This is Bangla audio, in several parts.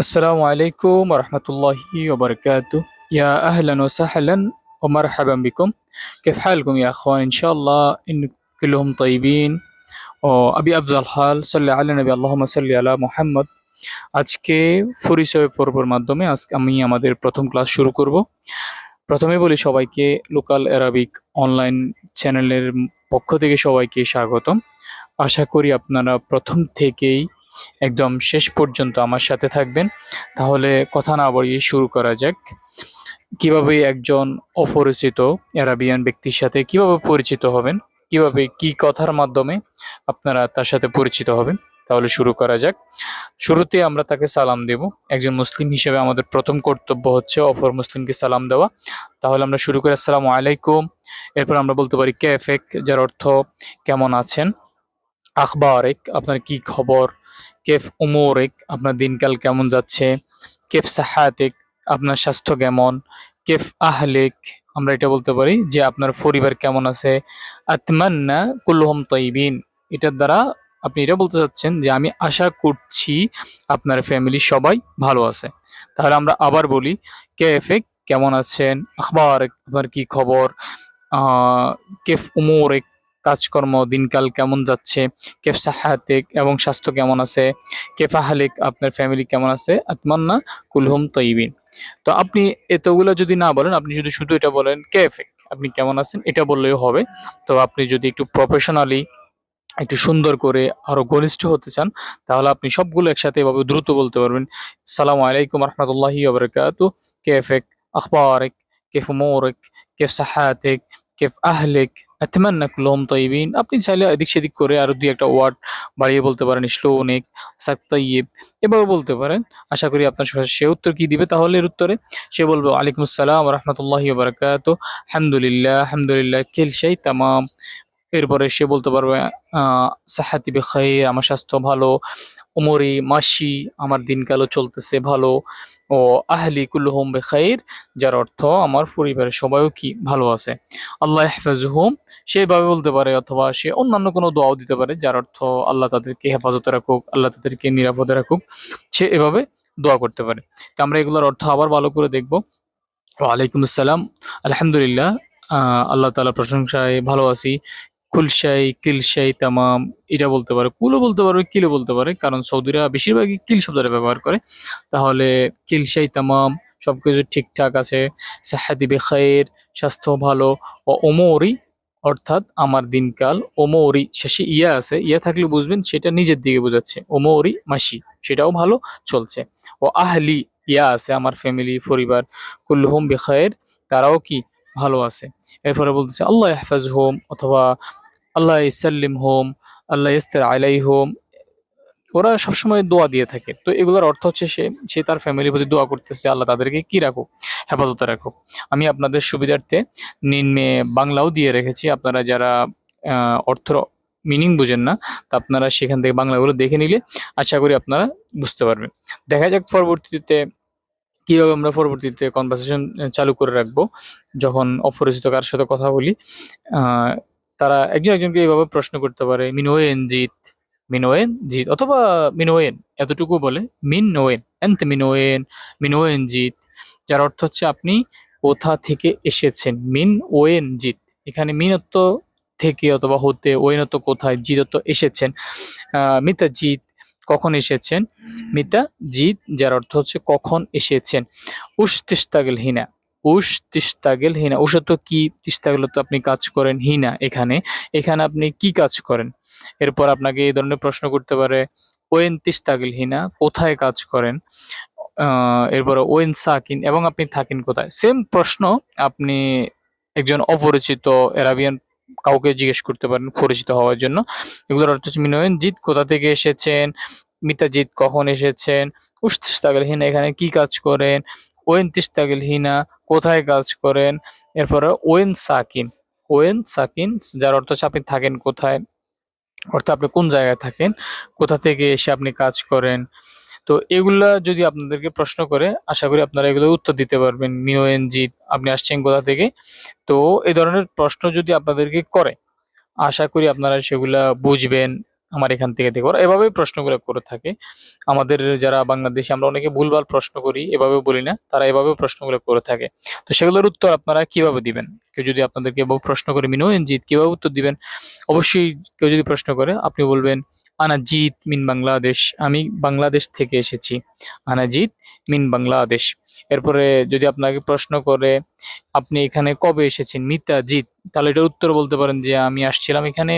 আসসালামু আলাইকুম রহমতুল্লাহি ওবরকাত ইয়া আহলান ও সাহলান ওমার হাবাম বিকুম কেফ হালকুম ইয়া খান ইনশাআল্লাহ ইনকুলহম তৈবিন ও আবি আফজাল হাল সাল্লাহ আল্লাহ নবী আল্লাহ সাল্লি আলা মোহাম্মদ আজকে পরিচয় পর্বর মাধ্যমে আজকে আমি আমাদের প্রথম ক্লাস শুরু করব। প্রথমে বলি সবাইকে লোকাল অ্যারাবিক অনলাইন চ্যানেলের পক্ষ থেকে সবাইকে স্বাগতম। আশা করি আপনারা প্রথম থেকেই একদম শেষ পর্যন্ত আমার সাথে থাকবেন। তাহলে কথা না বাড়িয়ে শুরু করা যাক। কীভাবে একজন অপরিচিত অ্যারাবিয়ান ব্যক্তির সাথে কীভাবে পরিচিত হবেন? কীভাবে কি কথার মাধ্যমে আপনারা তার সাথে পরিচিত হবেন? তাহলে শুরু করা যাক। শুরুতে আমরা তাকে সালাম দেব। একজন মুসলিম হিসেবে আমাদের প্রথম কর্তব্য হচ্ছে অপর মুসলিমকে সালাম দেওয়া। তাহলে আমরা শুরু করি, আসসালামু আলাইকুম। এরপর আমরা বলতে পারি ক্যাফেক যার অর্থ, কেমন আছেন? আখবারেক? আপনার কি খবর? কেফ উমোরেক, আপনার দিনকাল কেমন যাচ্ছে? কেফ সাহাতেক, আপনার স্বাস্থ্য কেমন? কেফ আহলেক, আমরা এটা বলতে পারি যে আপনার পরিবার কেমন আছে? আতমান্না কুল্লুহম তৈবিন, এটার দ্বারা আপনি এটা বলতে চাচ্ছেন যে আমি আশা করছি আপনার ফ্যামিলি সবাই ভালো আছে। তাহলে আমরা আবার বলি কেফেক কেমন আছেন? আখবার আপনার কি খবর? কেফ উমোরেক কাজকর্ম, দিনকাল কেমন যাচ্ছে, কেফ সাহাতেক এবং স্বাস্থ্য কেমন আছে, কেফ আহলেক আপনার ফ্যামিলি কেমন আছে, আতমান্না কুলহুম তৈবিন তো আপনি এতগুলো যদি না বলেন, আপনি যদি শুধু এটা বলেন, কেফেক, আপনি কেমন আছেন, এটা বললেও হবে। তো আপনি যদি একটু প্রফেশনালি একটু সুন্দর করে আরও ঘনিষ্ঠ হতে চান, তাহলে আপনি সবগুলো একসাথে এভাবে দ্রুত বলতে পারবেন। সালামু আলাইকুম রহমতুল্লাহি ওবরাকাতু কেফেক, আখবারেক, কেফ উমুরেক কেফ সাহাতেক, কেফ আহলেক আতমান্না কুল্লুহুম তৈবিন আপনি চাইলে এদিক সেদিক করে আরও দুই একটা ওয়ার্ড বাড়িয়ে বলতে পারেন সাক তৈয়ব এভাবে বলতে পারেন। আশা করি আপনার সে- উত্তর কি দিবে তাহলে এর উত্তরে? সে বলবে, ওয়ালাইকুম আসসালাম রহমতুল্লাহি ওবরাকাত হামদুলিল্লাহ হামদুলিল্লাহ কিল সেই তামাম। এরপরে সে বলতে পারবে, আহ, সাহাতি বেখাইর, আমার স্বাস্থ্য ভালো। উমরি, মাসি, আমার দিনকালও চলতেছে ভালো। ও আহলি কুল্লুহুম বেখাইর, যার অর্থ আমার পরিবারের সবাইও কি ভালো আছে। আল্লাহ হেফাজুহুম সেভাবে বলতে পারে অথবা সে অন্যান্য কোনো দোয়াও দিতে পারে, যার অর্থ আল্লাহ তাদেরকে হেফাজতে রাখুক, আল্লাহ তাদেরকে নিরাপদে রাখুক, সে এভাবে দোয়া করতে পারে। তো আমরা এগুলোর অর্থ আবার ভালো করে দেখব। ওয়ালাইকুম আসসালাম, আলহামদুলিল্লাহ আল্লাহ তালা প্রশংসায় ভালো আছি। খুলশাই কিলশাই, তামাম, এটা বলতে পারে, কুলও বলতে পারবে কিলও বলতে পারে, কারণ সৌদিরা বেশিরভাগই কিল শব্দটা ব্যবহার করে। তাহলে কিলশাই, তামাম সব কিছু ঠিকঠাক আছে সাহাদি বেখায়ের, স্বাস্থ্য ভালো, ও ওমৌরি, অর্থাৎ আমার দিনকাল, ওমৌরি, শেষে ইয়া আছে, ইয়া থাকলে বুঝবেন সেটা নিজের দিকে বোঝাচ্ছে, ওমৌরি, মাসি, সেটাও ভালো চলছে। ও আহলি, ইয়া আছে আমার ফ্যামিলি পরিবার কুল্লুহুম বেখায়ের, তারাও কি ভালো আছে। এরপরে বলতেছে, আল্লাহ হেফাজ হোম অথবা, আল্লাহ ইসাল্লিম হোম আল্লাহ ইস্তার আলাই হোম ওরা সবসময় দোয়া দিয়ে থাকে। তো এগুলোর অর্থ হচ্ছে সে সে তার ফ্যামিলির প্রতি দোয়া করতেছে, আল্লাহ তাদেরকে কি রাখুক? হেফাজতে রাখুক। আমি আপনাদের সুবিধার্থে নিম্নে বাংলাও দিয়ে রেখেছি। আপনারা যারা অর্থ মিনিং বুঝেন না, তা আপনারা সেখান থেকে বাংলাগুলো দেখে নিলে আশা করি আপনারা বুঝতে পারবেন। দেখা যাক পরবর্তীতে কীভাবে আমরা পরবর্তীতে কনভারসেশন চালু করে রাখব, যখন অপরিচিত কার সাথে কথা বলি তারা একজন একজনকে এইভাবে প্রশ্ন করতে পারে মিনোয়েন জিত মিনোয়েন জিত অথবা মিনোয়েন এতটুকু বলে মিন নোয়েন এনতে মিনোয়েন মিনোয়েন জিত যার অর্থ হচ্ছে আপনি কোথা থেকে এসেছেন মিন ওয়েন জিত এখানে মিনত্ব থেকে অথবা হতে, ওয়েনত্ব কোথায় জিতত্ব এসেছেন মিতা জিত এসেছেন? মিতা জিত যার অর্থ হচ্ছে কখন এসেছেন? উস তিস্তাগেল হিনা, উস তিস্তাগেল হিনা। উসে তো কি? তিস্তাগেল তো আপনি কাজ করেন হিনা এখানে। এখানে আপনি কি কাজ করেন? এরপর আপনাকে এই ধরনের প্রশ্ন করতে পারে, ওয়েন তিস্তাগেল হিনা, কোথায় কাজ করেন? এরপরে ওয়েন সাকিন, এবং আপনি থাকেন কোথায়? সেম প্রশ্ন আপনি একজন অপরিচিত এরাবিয়ান কাউকে জিজ্ঞেস করতে পারেন পরিচিত হওয়ার জন্য। এগুলোর অর্থ হচ্ছে মিনোয়েন জিত কোথা থেকে এসেছেন? মিতাজিৎ কখন এসেছেন? উস্তিস্তাগেল হিনা এখানে কি কাজ করেন? ওয়েন তিস্তাগেল হিনা কোথায় কাজ করেন? এরপরে ওয়েন সাকিন। ওয়েন সাকিন, যার অর্থ হচ্ছে আপনি থাকেন কোথায়? অর্থাৎ আপনি কোন জায়গায় থাকেন? কোথা থেকে এসে আপনি কাজ করেন? তো এগুলা যদি আপনাদেরকে প্রশ্ন করে, আশা করি আপনারা এগুলো উত্তর দিতে পারবেন। মিওএন জিৎ আপনি আসছেন কোথা থেকে? তো এই ধরনের প্রশ্ন যদি আপনাদেরকে করে, আশা করি আপনারা সেগুলা বুঝবেন আমার এখান থেকে দেখো। এভাবেই প্রশ্নগুলো করে থাকে। আমাদের যারা বাংলাদেশে, আমরা অনেকে ভুলভাল প্রশ্ন করি এভাবে বলি না, তারা এভাবে প্রশ্নগুলো করে থাকে। তো সেগুলোর উত্তর আপনারা কীভাবে দিবেন? কেউ যদি আপনাদেরকে প্রশ্ন করে, মিনো জিত কীভাবে উত্তর দিবেন? অবশ্যই কেউ যদি প্রশ্ন করে আপনি বলবেন আনাজিত মিন বাংলাদেশ। আমি বাংলাদেশ থেকে এসেছি। আনাজিত মিন বাংলাদেশ। এরপরে যদি আপনাকে প্রশ্ন করে, আপনি এখানে কবে এসেছেন? মিতাজিত। তাহলে এটা উত্তর বলতে পারেন যে, আমি আসছিলাম এখানে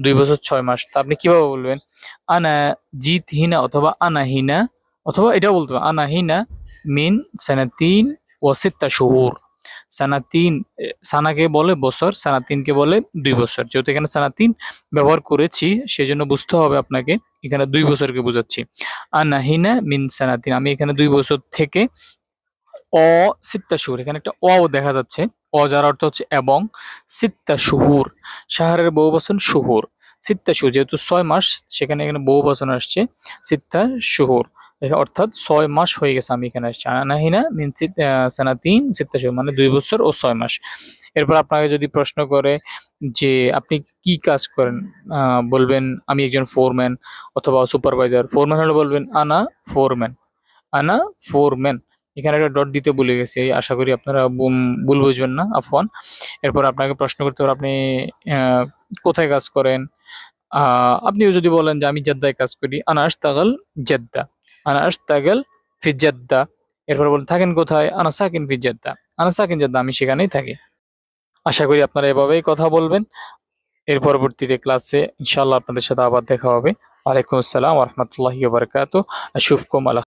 দুই বছর ছয় মাস। তা আপনি কীভাবে বলবেন? আনা জিত হিনা অথবা আনা হিনা অথবা এটাও বলতে পারেন আনা হিনা মিন সানাতিন ও সিত্তা শহুর। সানাতিন এ, সানাকে বলে বছর সানাতিনকে বলে দুই বছর। যেহেতু এখানে সানাতিন ব্যবহার করেছি সেজন্য বুঝতে হবে আপনাকে এখানে দুই বছরকে বোঝাচ্ছি। আনা হিনা মিন সানাতিন আমি এখানে দুই বছর থেকে অ সিত্তা শুহুর এখানে একটা অ দেখা যাচ্ছে। অ যার অর্থ হচ্ছে এবং সিত্তা শুহুর শাহরের বহু বচন শুহুর। সিত্তা শুহুর যেহেতু ছয় মাস সেখানে এখানে বহু বচন আসছে সিত্তা শুহুর। অর্থাৎ ছয় মাস হয়ে গেছে আমি এখানে আসছি আনাহিনা মিন সানাতিন সিত্তা মানে দুই বছর ও ছয় মাস। এরপর আপনাকে যদি প্রশ্ন করে যে আপনি কি কাজ করেন বলবেন আমি একজন ফোরম্যান অথবা সুপারভাইজার। ফোরম্যান হলে বলবেন, আনা ফোরম্যান আনা ফোরম্যান। এখানে একটা ডট দিতে ভুলে গেছি আশা করি আপনারা ভুল বুঝবেন না, আফওয়ান। এরপর আপনাকে প্রশ্ন করতে হবে, আপনি কোথায় কাজ করেন? আপনিও যদি বলেন যে, আমি জেদ্দায় কাজ করি। আনা আশতাগাল জেদ্দা। আনা আস্তাগেল ফিজ্জাদ্দা জেদ্দা এরপর বলেন, থাকেন কোথায়? আনা সাকিন ফিজ্জাদ্দা জেদ্দা আনা সাকিন জাদ্দা আমি সেখানেই থাকি। আশা করি আপনারা এভাবেই কথা বলবেন। এর পরবর্তীতে ক্লাসে ইনশাআল্লাহ আপনাদের সাথে আবার দেখা হবে। আলাইকুম আসসালাম রহমতুল্লাহ বারকাত আশুফকুম আলা